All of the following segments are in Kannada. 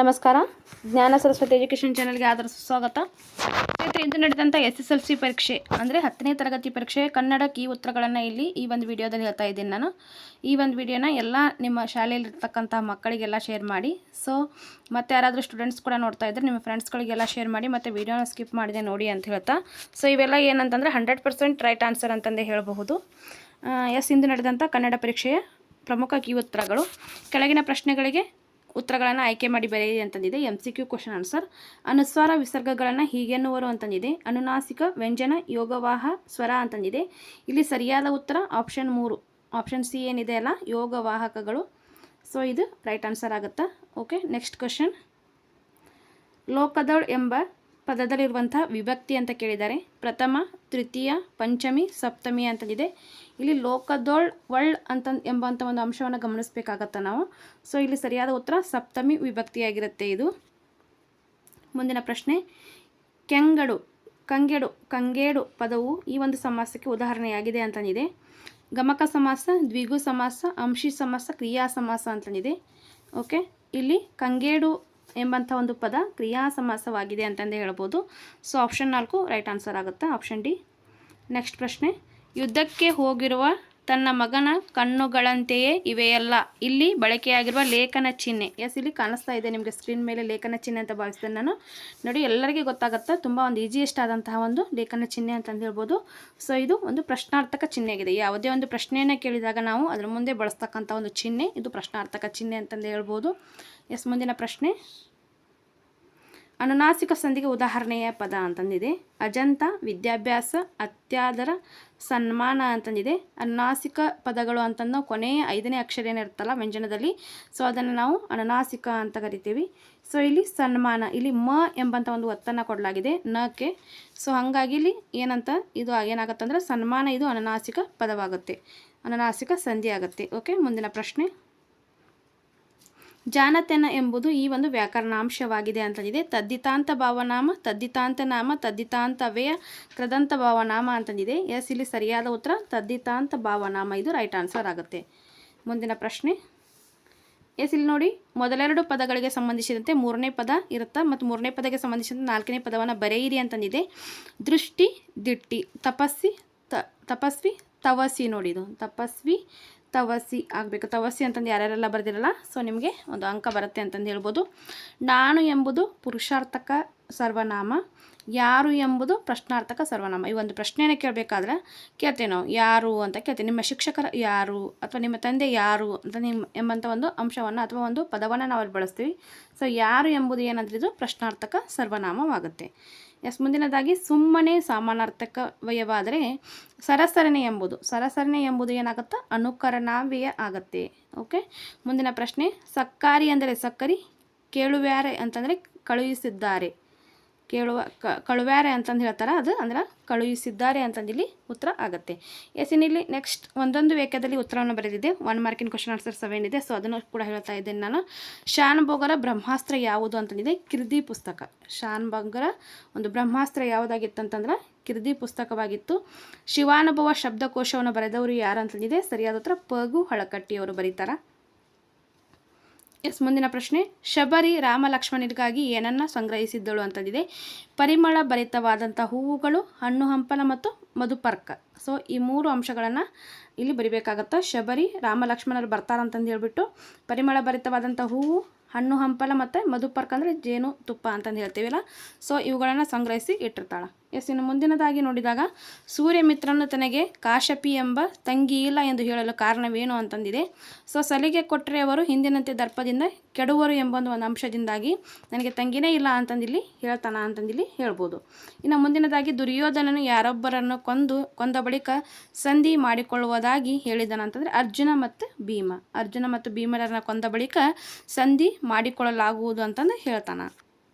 ನಮಸ್ಕಾರ. ಜ್ಞಾನ ಸರಸ್ವತಿ ಎಜುಕೇಷನ್ ಚಾನಲ್ಗೆ ಆದರ ಸುಸ್ವಾಗತ ಸ್ನೇಹಿತರೆ ಇಂದು ನಡೆದಂಥ ಎಸ್ ಎಸ್ ಎಲ್ ಸಿ ಪರೀಕ್ಷೆ, ಅಂದರೆ ಹತ್ತನೇ ತರಗತಿ ಪರೀಕ್ಷೆ, ಕನ್ನಡ ಕೀ ಉತ್ತರಗಳನ್ನು ಇಲ್ಲಿ ಈ ಒಂದು ವಿಡಿಯೋದಲ್ಲಿ ಹೇಳ್ತಾ ಇದ್ದೀನಿ ನಾನು. ಈ ಒಂದು ವಿಡಿಯೋನ ಎಲ್ಲ ನಿಮ್ಮ ಶಾಲೆಯಲ್ಲಿರ್ತಕ್ಕಂಥ ಮಕ್ಕಳಿಗೆಲ್ಲ ಶೇರ್ ಮಾಡಿ. ಸೊ ಮತ್ತು ಯಾರಾದರೂ ಸ್ಟೂಡೆಂಟ್ಸ್ ಕೂಡ ನೋಡ್ತಾ ಇದ್ದರೆ ನಿಮ್ಮ ಫ್ರೆಂಡ್ಸ್ಗಳಿಗೆಲ್ಲ ಶೇರ್ ಮಾಡಿ, ಮತ್ತು ವಿಡಿಯೋನ ಸ್ಕಿಪ್ ಮಾಡಿದೆ ನೋಡಿ ಅಂತ ಹೇಳ್ತಾ. ಸೊ ಇವೆಲ್ಲ ಏನಂತಂದರೆ ಹಂಡ್ರೆಡ್ ಪರ್ಸೆಂಟ್ ರೈಟ್ ಆನ್ಸರ್ ಅಂತಂದೇ ಹೇಳಬಹುದು. ಎಸ್, ಇಂದು ನಡೆದಂಥ ಕನ್ನಡ ಪರೀಕ್ಷೆಯ ಪ್ರಮುಖ ಕೀ ಉತ್ತರಗಳು. ಕೆಳಗಿನ ಪ್ರಶ್ನೆಗಳಿಗೆ ಉತ್ತರಗಳನ್ನು ಆಯ್ಕೆ ಮಾಡಿ ಬರೆಯಿರಿ ಅಂತಂದಿದೆ. M C Q question answer ಅನುಸ್ವಾರ ವಿಸರ್ಗಗಳನ್ನು ಹೀಗೆನ್ನುವರು ಅಂತಂದಿದೆ. ಅನುನಾಸಿಕ, ವ್ಯಂಜನ, ಯೋಗವಾಹ, ಸ್ವರ ಅಂತಂದಿದೆ. ಇಲ್ಲಿ ಸರಿಯಾದ ಉತ್ತರ ಆಪ್ಷನ್ ಮೂರು. ಆಪ್ಷನ್ ಸಿ ಏನಿದೆ ಅಲ್ಲ? ಯೋಗವಾಹಕಗಳು. ಸೊ ಇದು ರೈಟ್ ಆನ್ಸರ್ ಆಗುತ್ತಾ? ಓಕೆ ನೆಕ್ಸ್ಟ್ ಕ್ವಶನ್ ಲೋಕದಳ್ ಎಂಬ ಪದದಲ್ಲಿರುವಂಥ ವಿಭಕ್ತಿ ಅಂತ ಕೇಳಿದ್ದಾರೆ. ಪ್ರಥಮ, ತೃತೀಯ, ಪಂಚಮಿ, ಸಪ್ತಮಿ ಅಂತಂದಿದೆ. ಇಲ್ಲಿ ಲೋಕದೋಳ್, ವಳ್ ಅಂತ ಎಂಬಂಥ ಒಂದು ಅಂಶವನ್ನು ಗಮನಿಸಬೇಕಾಗತ್ತೆ ನಾವು. ಸೊ ಇಲ್ಲಿ ಸರಿಯಾದ ಉತ್ತರ ಸಪ್ತಮಿ ವಿಭಕ್ತಿಯಾಗಿರುತ್ತೆ ಇದು. ಮುಂದಿನ ಪ್ರಶ್ನೆ, ಕೆಂಗಡು, ಕಂಗೆಡು, ಕಂಗೇಡು ಪದವು ಈ ಒಂದು ಸಮಾಸಕ್ಕೆ ಉದಾಹರಣೆಯಾಗಿದೆ ಅಂತಂದಿದೆ. ಗಮಕ ಸಮಾಸ, ದ್ವಿಗು ಸಮಾಸ, ಅಂಶಿ ಸಮಾಸ, ಕ್ರಿಯಾ ಸಮಾಸ ಅಂತಂದಿದೆ. ಓಕೆ ಇಲ್ಲಿ ಕಂಗೇಡು ಎಂಬಂಥ ಒಂದು ಪದ ಕ್ರಿಯಾ ಸಮಾಸವಾಗಿದೆ ಅಂತಂದೇ ಹೇಳ್ಬೋದು. ಸೊ ಆಪ್ಷನ್ ನಾಲ್ಕು ರೈಟ್ ಆನ್ಸರ್ ಆಗುತ್ತೆ. ಆಪ್ಷನ್ ಡಿ ನೆಕ್ಸ್ಟ್ ಪ್ರಶ್ನೆ. ಯುದ್ಧಕ್ಕೆ ಹೋಗಿರುವ ತನ್ನ ಮಗನ ಕಣ್ಣುಗಳಂತೆಯೇ ಇವೆಯಲ್ಲ. ಇಲ್ಲಿ ಬಳಕೆಯಾಗಿರುವ ಲೇಖನ ಚಿಹ್ನೆ. ಎಸ್ ಇಲ್ಲಿ ಕಾಣಿಸ್ತಾ ಇದೆ ನಿಮಗೆ ಸ್ಕ್ರೀನ್ ಮೇಲೆ ಲೇಖನ ಚಿಹ್ನೆ ಅಂತ ಭಾವಿಸ್ತೇನೆ ನಾನು. ನೋಡಿ, ಎಲ್ಲರಿಗೂ ಗೊತ್ತಾಗುತ್ತೆ, ತುಂಬ ಒಂದು ಈಸಿಯೆಸ್ಟ್ ಆದಂತಹ ಒಂದು ಲೇಖನ ಚಿಹ್ನೆ ಅಂತಂದು ಹೇಳ್ಬೋದು. ಸೊ ಇದು ಒಂದು ಪ್ರಶ್ನಾರ್ಥಕ ಚಿಹ್ನೆ ಆಗಿದೆ ಯಾವುದೇ ಒಂದು ಪ್ರಶ್ನೆಯನ್ನು ಕೇಳಿದಾಗ ನಾವು ಅದರ ಮುಂದೆ ಬಳಸ್ತಕ್ಕಂಥ ಒಂದು ಚಿಹ್ನೆ, ಇದು ಪ್ರಶ್ನಾರ್ಥಕ ಚಿಹ್ನೆ ಅಂತಂದು ಹೇಳ್ಬೋದು. ಎಸ್ ಮುಂದಿನ ಪ್ರಶ್ನೆ. ಅನುನಾಸಿಕ ಸಂಧಿಗೆ ಉದಾಹರಣೆಯ ಪದ ಅಂತಂದಿದೆ. ಅಜಂತ, ವಿದ್ಯಾಭ್ಯಾಸ, ಅತ್ಯಾದರ, ಸನ್ಮಾನ ಅಂತಂದಿದೆ. ಅನುನಾಸಿಕ ಪದಗಳು ಅಂತಂದು ಕೊನೆಯ ಐದನೇ ಅಕ್ಷರ ಏನಿರುತ್ತಲ್ಲ ವ್ಯಂಜನದಲ್ಲಿ. ಸೊ ಅದನ್ನು ನಾವು ಅನುನಾಸಿಕ ಅಂತ ಕರಿತೀವಿ. ಸೊ ಇಲ್ಲಿ ಸನ್ಮಾನ, ಇಲ್ಲಿ ಮ ಎಂಬಂಥ ಒಂದು ಒತ್ತನ್ನು ಕೊಡಲಾಗಿದೆ. ನಕ್ಕೆ ಸೊ ಹಾಗಾಗಿ ಇಲ್ಲಿ ಏನಂತ, ಇದು ಏನಾಗುತ್ತೆ ಸನ್ಮಾನ, ಇದು ಅನುನಾಸಿಕ ಪದವಾಗುತ್ತೆ. ಅನುನಾಸಿಕ ಸಂಧಿ ಆಗುತ್ತೆ. ಓಕೆ ಮುಂದಿನ ಪ್ರಶ್ನೆ. ಜಾನತೆನ ಎಂಬುದು ಈ ಒಂದು ವ್ಯಾಕರಣಾಂಶವಾಗಿದೆ ಅಂತಂದಿದೆ ತದ್ದಿತಾಂತ ಭಾವನಾಮ ತದ್ದಿತಾಂತ ನಾಮ ತದ್ದಿತಾಂತ ವ್ಯಯ, ಕೃದಂತ ಭಾವನಾಮ ಅಂತಂದಿದೆ ಎಸ್, ಇಲ್ಲಿ ಸರಿಯಾದ ಉತ್ತರ ತದ್ದಿತಾಂತ ಭಾವನಾಮ. ಇದು ರೈಟ್ ಆನ್ಸರ್ ಆಗುತ್ತೆ. ಮುಂದಿನ ಪ್ರಶ್ನೆ. ಎಸ್, ಇಲ್ಲಿ ನೋಡಿ, ಮೊದಲೆರಡು ಪದಗಳಿಗೆ ಸಂಬಂಧಿಸಿದಂತೆ ಮೂರನೇ ಪದ ಇರುತ್ತೆ? ಮತ್ತು ಮೂರನೇ ಪದಕ್ಕೆ ಸಂಬಂಧಿಸಿದಂತೆ ನಾಲ್ಕನೇ ಪದವನ್ನು ಬರೆಯಿರಿ ಅಂತಂದಿದೆ ದೃಷ್ಟಿ, ದಿಟ್ಟಿ, ತಪಸ್ಸಿ ತಪಸ್ವಿ, ತವಸಿ ನೋಡಿದು ತಪಸ್ವಿ ತವಸಿ ಆಗಬೇಕು. ತವಸಿ ಅಂತಂದು ಯಾರ್ಯಾರೆಲ್ಲ ಬರೆದಿರಲ್ಲ ಸೊ ನಿಮಗೆ ಒಂದು ಅಂಕ ಬರುತ್ತೆ ಅಂತಂದು ಹೇಳ್ಬೋದು. ನಾನು ಎಂಬುದು ಪುರುಷಾರ್ಥಕ ಸರ್ವನಾಮ, ಯಾರು ಎಂಬುದು ಪ್ರಶ್ನಾರ್ಥಕ ಸರ್ವನಾಮ. ಈ ಒಂದು ಪ್ರಶ್ನೆಯನ್ನು ಕೇಳಬೇಕಾದ್ರೆ ಕೇಳ್ತೇವೆ ನಾವು, ಯಾರು ಅಂತ ಕೇಳ್ತೇವೆ ನಿಮ್ಮ ಶಿಕ್ಷಕರ ಯಾರು ಅಥವಾ ನಿಮ್ಮ ತಂದೆ ಯಾರು ಅಂತ ನಿಮ್ಮ ಎಂಬಂಥ ಒಂದು ಅಂಶವನ್ನು ಅಥವಾ ಒಂದು ಪದವನ್ನು ನಾವು ಬಳಸ್ತೀವಿ. ಸೊ ಯಾರು ಎಂಬುದು ಏನಂದ್ರೆ ಇದು ಪ್ರಶ್ನಾರ್ಥಕ ಸರ್ವನಾಮವಾಗುತ್ತೆ. ಎಸ್ ಮುಂದಿನದಾಗಿ ಸುಮ್ಮನೆ ಸಾಮಾನಾರ್ಥಕವಯವಾದರೆ ಸರಸರಣೆ ಎಂಬುದು. ಸರಸರಣೆ ಎಂಬುದು ಏನಾಗುತ್ತೆ? ಅನುಕರಣಾವ್ಯಯ ಆಗತ್ತೆ. ಓಕೆ? ಮುಂದಿನ ಪ್ರಶ್ನೆ, ಸಕ್ಕಾರಿ ಅಂದರೆ ಸಕ್ಕರಿ, ಕೇಳುವ್ಯಾರೆ ಅಂತಂದರೆ ಕಳುಹಿಸಿದ್ದಾರೆ. ಕೇಳುವ, ಕ, ಕಳುವ್ಯಾರೆ ಅಂತಂದು ಹೇಳ್ತಾರೆ ಅದು, ಅಂದ್ರೆ ಕಳುಹಿಸಿದ್ದಾರೆ ಅಂತಂದು ಇಲ್ಲಿ ಉತ್ತರ ಆಗುತ್ತೆ. ಎಸ್ ಇಲ್ಲಿ ನೆಕ್ಸ್ಟ್ ಒಂದೊಂದು ವೇಕ್ಯದಲ್ಲಿ ಉತ್ತರವನ್ನು ಬರೆದಿದೆ ಒನ್ ಮಾರ್ಕಿನ ಕ್ವಶನ್ ಆನ್ಸರ್ ಸೆವೆನ್ ಇದೆ. ಸೊ ಅದನ್ನು ಕೂಡ ಹೇಳ್ತಾ ಇದ್ದೇನೆ ನಾನು. ಶಾನ್ ಬೋಗರ ಬ್ರಹ್ಮಾಸ್ತ್ರ ಯಾವುದು ಅಂತಂದಿದೆ? ಕಿರ್ದಿ ಪುಸ್ತಕ. ಶಾನ್ ಬೋಗರ ಒಂದು ಬ್ರಹ್ಮಾಸ್ತ್ರ ಯಾವುದಾಗಿತ್ತು ಅಂತಂದ್ರೆ ಕಿರ್ದಿ ಪುಸ್ತಕವಾಗಿತ್ತು. ಶಿವಾನುಭವ ಶಬ್ದಕೋಶವನ್ನು ಬರೆದವರು ಯಾರು ಅಂತಂದಿದೆ? ಸರಿಯಾದ ಉತ್ತರ ಪಗು ಹಳಕಟ್ಟಿಯವರು ಬರೀತಾರೆ. ಎಸ್, ಮುಂದಿನ ಪ್ರಶ್ನೆ. ಶಬರಿ ರಾಮ ಲಕ್ಷ್ಮಣರಿಗಾಗಿ ಏನನ್ನ ಸಂಗ್ರಹಿಸಿದ್ದಳು ಅಂತಂದಿದೆ. ಪರಿಮಳ ಭರಿತವಾದಂಥ ಹೂವುಗಳು, ಹಣ್ಣು ಹಂಪಲ ಮತ್ತು ಮಧುಪರ್ಕ. ಸೊ ಈ ಮೂರು ಅಂಶಗಳನ್ನು ಇಲ್ಲಿ ಬರಿಬೇಕಾಗತ್ತೆ? ಶಬರಿ ರಾಮ ಲಕ್ಷ್ಮಣರು ಬರ್ತಾರಂತಂದು ಹೇಳ್ಬಿಟ್ಟು, ಪರಿಮಳ ಭರಿತವಾದಂಥ ಹೂವು, ಹಣ್ಣು ಹಂಪಲ ಮತ್ತು ಮಧುಪರ್ಕ ಅಂದರೆ ಜೇನು ತುಪ್ಪ ಅಂತಂದು ಹೇಳ್ತೀವಲ್ಲ? ಸೊ ಇವುಗಳನ್ನು ಸಂಗ್ರಹಿಸಿ ಇಟ್ಟಿರ್ತಾಳೆ. ಎಸ್ ಇನ್ನು ಮುಂದಿನದಾಗಿ ನೋಡಿದಾಗ, ಸೂರ್ಯಮಿತ್ರನು ತನಗೆ ಕಾಶಪಿ ಎಂಬ ತಂಗಿ ಇಲ್ಲ ಎಂದು ಹೇಳಲು ಕಾರಣವೇನು ಅಂತಂದಿದೆ. ಸೊ, ಸಲಿಗೆ ಕೊಟ್ಟರೆ ಅವರು ಹಿಂದಿನಂತೆ ದರ್ಪದಿಂದ ಕೆಡುವರು ಎಂಬ ಒಂದು ಅಂಶದಿಂದಾಗಿ ನನಗೆ ತಂಗಿನೇ ಇಲ್ಲ ಅಂತಂದಿಲ್ಲಿ ಹೇಳ್ತಾನ ಅಂತಂದಿಲ್ಲಿ ಹೇಳ್ಬೋದು. ಇನ್ನು ಮುಂದಿನದಾಗಿ, ದುರ್ಯೋಧನನು ಯಾರೊಬ್ಬರನ್ನು ಕೊಂದು, ಕೊಂದ ಬಳಿಕ ಸಂಧಿ ಮಾಡಿಕೊಳ್ಳುವುದಾಗಿ ಹೇಳಿದನಂತಂದರೆ ಅರ್ಜುನ ಮತ್ತು ಭೀಮ. ಅರ್ಜುನ ಮತ್ತು ಭೀಮರನ್ನು ಕೊಂದ ಬಳಿಕ ಸಂಧಿ ಮಾಡಿಕೊಳ್ಳಲಾಗುವುದು ಅಂತಂದು ಹೇಳ್ತಾನ.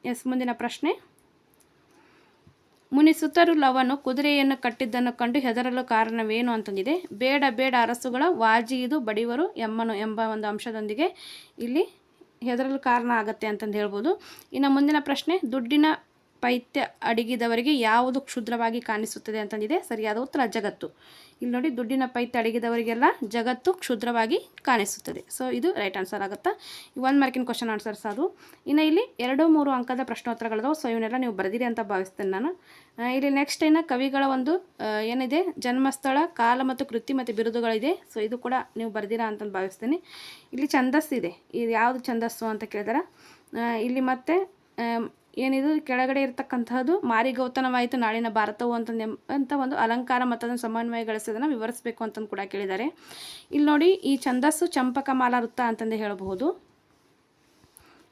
ಎಸ್, ಮುಂದಿನ ಪ್ರಶ್ನೆ. ಮುನಿಸುತ್ತರು ಲವನು ಕುದುರೆಯನ್ನು ಕಟ್ಟಿದ್ದನ್ನು ಕಂಡು ಹೆದರಲು ಕಾರಣವೇನು ಅಂತಂದಿದೆ. ಬೇಡ ಬೇಡ ಅರಸುಗಳ ವಾಜಿದು ಬಡಿವರು ಎಮ್ಮನು ಎಂಬ ಒಂದು ಅಂಶದೊಂದಿಗೆ ಇಲ್ಲಿ ಹೆದರಲು ಕಾರಣ ಆಗತ್ತೆ ಅಂತಂದು ಹೇಳ್ಬೋದು. ಇನ್ನು ಮುಂದಿನ ಪ್ರಶ್ನೆ, ದುಡ್ಡಿನ ಪೈತ್ಯ ಅಡಗಿದವರಿಗೆ ಯಾವುದು ಕ್ಷುದ್ರವಾಗಿ ಕಾಣಿಸುತ್ತದೆ ಅಂತಂದಿದೆ. ಸರಿಯಾದ ಉತ್ತರ, ಜಗತ್ತು. ಇಲ್ಲಿ ನೋಡಿ, ದುಡ್ಡಿನ ಪೈತ್ಯ ಅಡಗಿದವರಿಗೆಲ್ಲ ಜಗತ್ತು ಕ್ಷುದ್ರವಾಗಿ ಕಾಣಿಸುತ್ತದೆ. ಸೊ ಇದು ರೈಟ್ ಆನ್ಸರ್ ಆಗುತ್ತಾ? ಒಂದು ಮಾರ್ಕಿನ ಕ್ವಶನ್ ಆನ್ಸರ್ಸ್ ಅದು. ಇನ್ನು ಇಲ್ಲಿ ಎರಡು ಮೂರು ಅಂಕದ ಪ್ರಶ್ನೋತ್ತರಗಳಿದಾವೆ. ಸೊ ಇವನ್ನೆಲ್ಲ ನೀವು ಬರೆದಿರಿ ಅಂತ ಭಾವಿಸ್ತೇನೆ ನಾನು. ಇಲ್ಲಿ ನೆಕ್ಸ್ಟ್ ಏನು ಕವಿಗಳ ಒಂದು ಏನಿದೆ? ಜನ್ಮಸ್ಥಳ, ಕಾಲ ಮತ್ತು ಕೃತಿ ಮತ್ತು ಬಿರುದುಗಳಿದೆ. ಸೊ ಇದು ಕೂಡ ನೀವು ಬರೆದಿರಾ ಅಂತ ಭಾವಿಸ್ತೇನೆ. ಇಲ್ಲಿ ಛಂದಸ್ಸಿದೆ ಇದು. ಯಾವುದು ಛಂದಸ್ಸು ಅಂತ ಕೇಳಿದಾರೆ? ಇಲ್ಲಿ ಮತ್ತೆ ಏನಿದು? ಕೆಳಗಡೆ ಇರತಕ್ಕಂತಹದ್ದು ಮಾರಿಗೌತನವಾಯಿತು ನಾಳಿನ ಭಾರತವು ಅಂತ ಅಂತ ಒಂದು ಅಲಂಕಾರ ಮತ್ತು ಅದನ್ನು ಸಮನ್ವಯಗೊಳಿಸೋದನ್ನು ವಿವರಿಸಬೇಕು ಅಂತಂದು ಕೂಡ ಕೇಳಿದ್ದಾರೆ. ಇಲ್ಲಿ ನೋಡಿ, ಈ ಛಂದಸ್ಸು ಚಂಪಕಮಾಲ ವೃತ್ತ ಅಂತಂದೇ ಹೇಳಬಹುದು.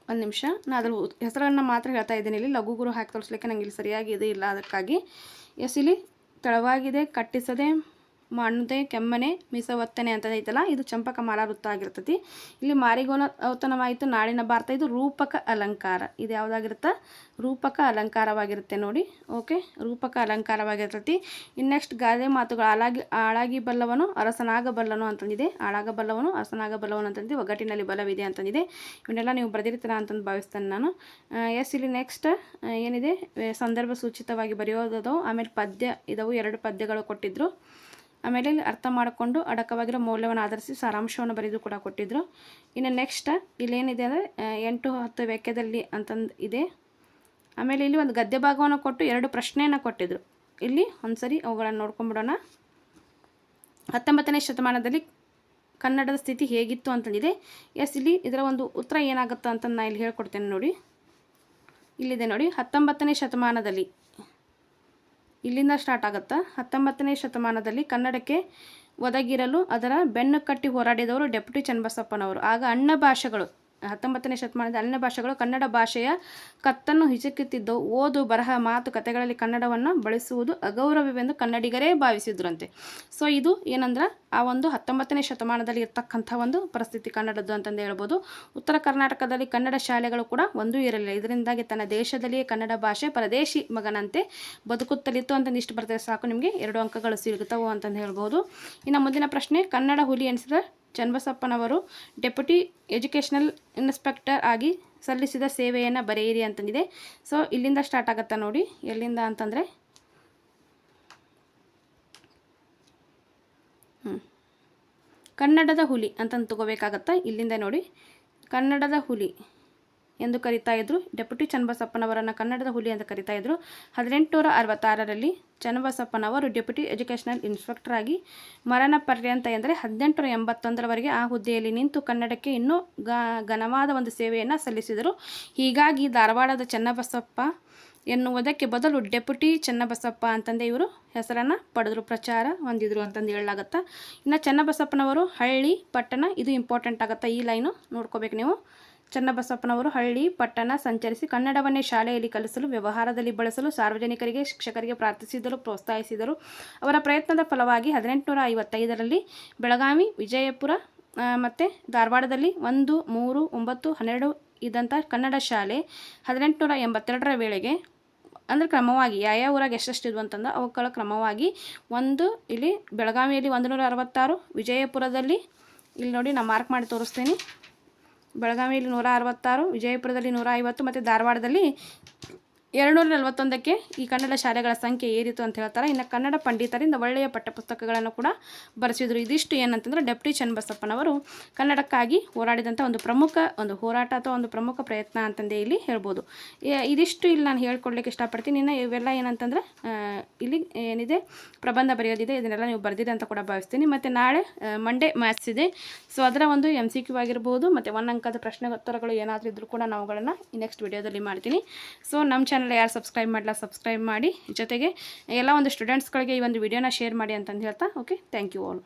ಒಂದು ನಿಮಿಷ. ನಾನು ಅದ್ರ ಹೆಸರನ್ನು ಮಾತ್ರ ಹೇಳ್ತಾ ಇದ್ದೀನಿ. ಇಲ್ಲಿ ಲಘು ಗುರು ಹಾಕಿ ತೋರಿಸ್ಲಿಕ್ಕೆ ನನಗೆ ಇಲ್ಲಿ ಸರಿಯಾಗಿ ಇದು ಇಲ್ಲ. ಅದಕ್ಕಾಗಿ ಎಸ್ ಇಲ್ಲಿ ತೆಳವಾಗಿದೆ, ಕಟ್ಟಿಸದೆ ಮಣ್ಣದೆ ಕೆಮ್ಮನೆ, ಮೀಸವತ್ತನೆ ಅಂತ ಐತಲ್ಲ, ಇದು ಚಂಪಕ ಮಾಲ ವೃತ್ತ ಆಗಿರ್ತೈತಿ. ಇಲ್ಲಿ ಮಾರಿಗೋನ ಔತಣವಾಯಿತು ನಾಳಿನ ಭಾರತ, ಇದು ರೂಪಕ ಅಲಂಕಾರ. ಇದು ಯಾವುದಾಗಿರುತ್ತೆ? ರೂಪಕ ಅಲಂಕಾರವಾಗಿರುತ್ತೆ ನೋಡಿ, ಓಕೆ? ರೂಪಕ ಅಲಂಕಾರವಾಗಿರ್ತೈತಿ. ಇನ್ನು ನೆಕ್ಸ್ಟ್ ಗಾದೆ ಮಾತುಗಳು, ಆಳಾಗಿ ಆಳಾಗಿ ಬಲ್ಲವನು ಅರಸನಾಗಬಲ್ಲನು ಅಂತಂದಿದೆ. ಆಳಾಗಬಲ್ಲವನು ಅರಸನಾಗಬಲ್ಲವನು ಅಂತಂದಿದೆ. ಒಗ್ಗಟ್ಟಿನಲ್ಲಿ ಬಲವಿದೆ ಅಂತಂದಿದೆ. ಇವನ್ನೆಲ್ಲ ನೀವು ಬರೆದಿರ್ತೀರ ಅಂತಂದು ಭಾವಿಸ್ತೇನೆ ನಾನು. ಎಸ್, ಇಲ್ಲಿ ನೆಕ್ಸ್ಟ್ ಏನಿದೆ? ಸಂದರ್ಭ ಸೂಚಿತವಾಗಿ ಬರೆಯೋದವು ಆಮೇಲೆ ಪದ್ಯ, ಇದಾವು ಎರಡು ಪದ್ಯಗಳು ಕೊಟ್ಟಿದ್ರು. ಆಮೇಲೆ ಇಲ್ಲಿ ಅರ್ಥ ಮಾಡಿಕೊಂಡು ಅಡಕವಾಗಿರೋ ಮೌಲ್ಯವನ್ನು ಆಧರಿಸಿ ಸಾರಾಂಶವನ್ನು ಬರೆದು ಕೂಡ ಕೊಟ್ಟಿದ್ದರು ಇನ್ನು ನೆಕ್ಸ್ಟ್ ಇಲ್ಲೇನಿದೆ ಅಂದರೆ ಎಂಟು ಹತ್ತು ವ್ಯಾಖ್ಯದಲ್ಲಿ ಅಂತಂದು ಇದೆ. ಆಮೇಲೆ ಇಲ್ಲಿ ಒಂದು ಗದ್ಯ ಭಾಗವನ್ನು ಕೊಟ್ಟು ಎರಡು ಪ್ರಶ್ನೆಯನ್ನು ಕೊಟ್ಟಿದ್ರು. ಇಲ್ಲಿ ಒಂದ್ಸರಿ ಅವುಗಳನ್ನು ನೋಡ್ಕೊಂಬಿಡೋಣ ಹತ್ತೊಂಬತ್ತನೇ ಶತಮಾನದಲ್ಲಿ ಕನ್ನಡದ ಸ್ಥಿತಿ ಹೇಗಿತ್ತು ಅಂತಂದಿದೆ. ಎಸ್, ಇಲ್ಲಿ ಇದರ ಒಂದು ಉತ್ತರ ಏನಾಗುತ್ತೆ ಅಂತ ನಾನು ಇಲ್ಲಿ ಹೇಳ್ಕೊಡ್ತೇನೆ ನೋಡಿ. ಇಲ್ಲಿದೆ ನೋಡಿ, ಹತ್ತೊಂಬತ್ತನೇ ಶತಮಾನದಲ್ಲಿ ಇಲ್ಲಿಂದ ಸ್ಟಾರ್ಟ್ ಆಗುತ್ತಾ? ಹತ್ತೊಂಬತ್ತನೇ ಶತಮಾನದಲ್ಲಿ ಕನ್ನಡಕ್ಕೆ ಒದಗಿರಲು ಅದರ ಬೆನ್ನು ಕಟ್ಟಿ ಹೋರಾಡಿದವರು ಡೆಪ್ಯೂಟಿ ಚನ್ನಬಸಪ್ಪನವರು. ಆಗ ಅಣ್ಣ ಭಾಷೆಗಳು ಹತ್ತೊಂಬತ್ತನೇ ಶತಮಾನದ ಅನ್ಯ ಭಾಷೆಗಳು ಕನ್ನಡ ಭಾಷೆಯ ಕತ್ತನ್ನು ಹಿಚಕುತ್ತಿದ್ದವು. ಓದು, ಬರಹ, ಮಾತು ಕಥೆಗಳಲ್ಲಿ ಕನ್ನಡವನ್ನು ಬಳಸುವುದು ಅಗೌರವವೆಂದು ಕನ್ನಡಿಗರೇ ಭಾವಿಸಿದ್ರಂತೆ. ಸೊ ಇದು ಏನಂದ್ರೆ, ಆ ಒಂದು ಹತ್ತೊಂಬತ್ತನೇ ಶತಮಾನದಲ್ಲಿ ಇರ್ತಕ್ಕಂಥ ಒಂದು ಪರಿಸ್ಥಿತಿ ಕನ್ನಡದ್ದು ಅಂತಂದು ಹೇಳ್ಬೋದು. ಉತ್ತರ ಕರ್ನಾಟಕದಲ್ಲಿ ಕನ್ನಡ ಶಾಲೆಗಳು ಕೂಡ ಒಂದೂ ಇರಲಿಲ್ಲ. ಇದರಿಂದಾಗಿ ತನ್ನ ದೇಶದಲ್ಲಿಯೇ ಕನ್ನಡ ಭಾಷೆ ಪರದೇಶಿ ಮಗನಂತೆ ಬದುಕುತ್ತಲಿತ್ತು ಅಂತ ಇಷ್ಟು ಬರ್ತದೆ ಸಾಕು. ನಿಮಗೆ ಎರಡು ಅಂಕಗಳು ಸಿಗುತ್ತವು ಅಂತಂದು ಹೇಳ್ಬೋದು. ಇನ್ನು ಮುಂದಿನ ಪ್ರಶ್ನೆ, ಕನ್ನಡ ಹುಲಿ ಎನಿಸಿದ ಚನ್ನಬಸಪ್ಪನವರು ಡೆಪ್ಯೂಟಿ ಎಜುಕೇಷನಲ್ ಇನ್ಸ್ಪೆಕ್ಟರ್ ಆಗಿ ಸಲ್ಲಿಸಿದ ಸೇವೆಯನ್ನು ಬರೆಯಿರಿ ಅಂತಂದಿದೆ. ಸೊ, ಇಲ್ಲಿಂದ ಸ್ಟಾರ್ಟ್ ಆಗುತ್ತಾ ನೋಡಿ? ಎಲ್ಲಿಂದ ಅಂತಂದರೆ? ಕನ್ನಡದ ಹುಲಿ ಅಂತಂದು ತಗೋಬೇಕಾಗತ್ತಾ? ಇಲ್ಲಿಂದ ನೋಡಿ. ಕನ್ನಡದ ಹುಲಿ. ಎಂದು ಕರಿತಾ ಇದ್ರು. ಡೆಪ್ಯೂಟಿ ಚನ್ನಬಸಪ್ಪನವರನ್ನು ಕನ್ನಡದ ಹುಲಿ ಅಂತ ಕರಿತಾ ಇದ್ರು. ಹದಿನೆಂಟುನೂರ ಅರವತ್ತಾರರಲ್ಲಿ ಚನ್ನಬಸಪ್ಪನವರು ಡೆಪ್ಯೂಟಿ ಎಜುಕೇಷನಲ್ ಇನ್ಸ್ಪೆಕ್ಟರ್ ಆಗಿ ಮರಣ ಪರ್ಯಂತ ಎಂದರೆ ಹದಿನೆಂಟುನೂರ ಎಂಬತ್ತೊಂದರವರೆಗೆ ಆ ಹುದ್ದೆಯಲ್ಲಿ ನಿಂತು ಕನ್ನಡಕ್ಕೆ ಇನ್ನೂ ಗ, ಘನವಾದ ಒಂದು ಸೇವೆಯನ್ನು ಸಲ್ಲಿಸಿದರು. ಹೀಗಾಗಿ ಧಾರವಾಡದ ಚನ್ನಬಸಪ್ಪ ಎನ್ನುವುದಕ್ಕೆ ಬದಲು ಡೆಪ್ಯೂಟಿ ಚನ್ನಬಸಪ್ಪ ಅಂತಂದೇ ಇವರು ಹೆಸರನ್ನು ಪಡೆದ್ರು. ಪ್ರಚಾರ ಹೊಂದಿದರು ಅಂತಂದು ಹೇಳಲಾಗತ್ತಾ. ಇನ್ನು ಚನ್ನಬಸಪ್ಪನವರು ಹಳ್ಳಿ ಪಟ್ಟಣ, ಇದು ಇಂಪಾರ್ಟೆಂಟ್ ಆಗುತ್ತೆ? ಈ ಲೈನು ನೋಡ್ಕೋಬೇಕು ನೀವು. ಚನ್ನಬಸಪ್ಪನವರು ಹಳ್ಳಿ ಪಟ್ಟಣ ಸಂಚರಿಸಿ ಕನ್ನಡವನ್ನೇ ಶಾಲೆಯಲ್ಲಿ ಕಲಿಸಲು, ವ್ಯವಹಾರದಲ್ಲಿ ಬಳಸಲು, ಸಾರ್ವಜನಿಕರಿಗೆ, ಶಿಕ್ಷಕರಿಗೆ ಪ್ರಾರ್ಥಿಸಿದರು, ಪ್ರೋತ್ಸಾಹಿಸಿದರು. ಅವರ ಪ್ರಯತ್ನದ ಫಲವಾಗಿ ಹದಿನೆಂಟುನೂರ ಐವತ್ತೈದರಲ್ಲಿ ಬೆಳಗಾವಿ, ವಿಜಯಪುರ ಮತ್ತು ಧಾರವಾಡದಲ್ಲಿ ಒಂದು, ಮೂರು, ಒಂಬತ್ತು, ಹನ್ನೆರಡು ಇದ್ದಂಥ ಕನ್ನಡ ಶಾಲೆ ಹದಿನೆಂಟುನೂರ ಎಂಬತ್ತೆರಡರ ವೇಳೆಗೆ ಅಂದರೆ ಕ್ರಮವಾಗಿ ಯಾವ ಊರಾಗ ಎಷ್ಟೆಷ್ಟಿದ್ವು ಅಂತಂದ್ರೆ ಅವುಗಳ ಕ್ರಮವಾಗಿ ಒಂದು ಇಲ್ಲಿ ಬೆಳಗಾವಿಯಲ್ಲಿ ಒಂದು ನೂರ ಅರವತ್ತಾರು ವಿಜಯಪುರದಲ್ಲಿ ಇಲ್ಲಿ ನೋಡಿ ನಾನು ಮಾರ್ಕ್ ಮಾಡಿ ತೋರಿಸ್ತೀನಿ. ಬೆಳಗಾವಿಯಲ್ಲಿ ನೂರ ಅರವತ್ತಾರು ವಿಜಯಪುರದಲ್ಲಿ ನೂರ ಐವತ್ತು ಮತ್ತು ಧಾರವಾಡದಲ್ಲಿ ಎರಡುನೂರ ನಲವತ್ತೊಂದಕ್ಕೆ ಈ ಕನ್ನಡ ಶಾಲೆಗಳ ಸಂಖ್ಯೆ ಏರಿತು ಅಂತ ಹೇಳ್ತಾರೆ. ಇನ್ನು ಕನ್ನಡ ಪಂಡಿತರಿಂದ ಒಳ್ಳೆಯ ಪಠ್ಯಪುಸ್ತಕಗಳನ್ನು ಕೂಡ ಬರೆಸಿದ್ರು. ಇದಿಷ್ಟು ಏನಂತಂದರೆ ಡೆಪ್ಟಿ ಚನ್ನಬಸಪ್ಪನವರು ಕನ್ನಡಕ್ಕಾಗಿ ಹೋರಾಡಿದಂಥ ಒಂದು ಪ್ರಮುಖ ಒಂದು ಹೋರಾಟ ಅಥವಾ ಒಂದು ಪ್ರಮುಖ ಪ್ರಯತ್ನ ಅಂತಂದೇ ಇಲ್ಲಿ ಹೇಳ್ಬೋದು. ಇದಿಷ್ಟು ಇಲ್ಲಿ ನಾನು ಹೇಳ್ಕೊಡ್ಲಿಕ್ಕೆ ಇಷ್ಟಪಡ್ತೀನಿ. ಇನ್ನು ಇವೆಲ್ಲ ಏನಂತಂದರೆ ಇಲ್ಲಿ ಏನಿದೆ? ಪ್ರಬಂಧ ಬರೆಯೋದಿದೆ. ಇದನ್ನೆಲ್ಲ ನೀವು ಬರೆದಿದೆ ಅಂತ ಕೂಡ ಭಾವಿಸ್ತೀನಿ. ಮತ್ತು ನಾಳೆ ಮಂಡೇ ಮ್ಯಾಥ್ಸ್ ಇದೆ. ಸೊ ಅದರ ಒಂದು ಎಂ ಸಿ ಕ್ಯೂ ಆಗಿರ್ಬೋದು, ಮತ್ತು ಒಂದು ಅಂಕದ ಪ್ರಶ್ನೋತ್ತರಗಳು ಏನಾದರೂ ಇದ್ದರೂ ಕೂಡ ನಾವುಗಳನ್ನು ನೆಕ್ಸ್ಟ್ ವಿಡಿಯೋದಲ್ಲಿ ಮಾಡ್ತೀನಿ. ಸೊ ನಮ್ಮ ಚಾನಲ್ ಯಾರು ಸಬ್ಸ್ಕ್ರೈಬ್ ಮಾಡಲ್ಲ ಸಬ್ಸ್ಕ್ರೈಬ್ ಮಾಡಿ ಜೊತೆಗೆ ಎಲ್ಲ ಒಂದು ಸ್ಟೂಡೆಂಟ್ಸ್ಗಳಿಗೆ ಈ ಒಂದು ವಿಡಿಯೋನ ಶೇರ್ ಮಾಡಿ ಅಂತಂದು ಹೇಳ್ತಾ ಓಕೆ ಥ್ಯಾಂಕ್ ಯು ಆಲ್